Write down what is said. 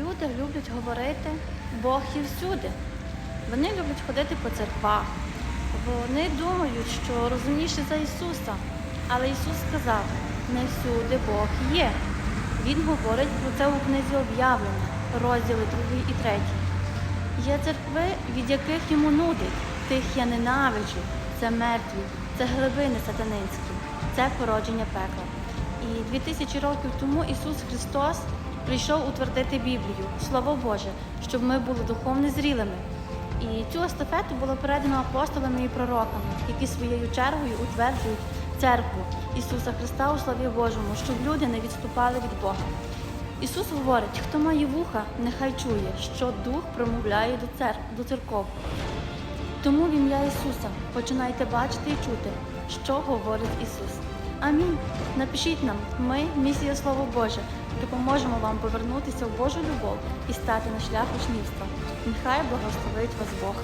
Люди люблять говорити Бог є всюди. Вони люблять ходити по церквах. Вони думають, що розумніше за Ісуса. Але Ісус сказав, не всюди Бог є. Він говорить про це у книзі об'явлення, розділи 2 і 3. Є церкви, від яких йому нудить, тих я ненавиджу. Це мертві, це глибини сатанинські, це породження пекла. І дві тисячі років тому Ісус Христос прийшов утвердити Біблію, Слово Боже, щоб ми були духовно зрілими. І цю естафету було передано апостолами і пророками, які своєю чергою утверджують церкву Ісуса Христа у славі Божому, щоб люди не відступали від Бога. Ісус говорить, хто має вуха, нехай чує, що Дух промовляє до, цер... до церков. Тому в ім'я Ісуса починайте бачити і чути, що говорить Ісус. Амінь. Напишіть нам, ми, місія Слово Боже, допоможемо вам повернутися в Божу любов і стати на шлях учнівства. Нехай благословить вас Бог.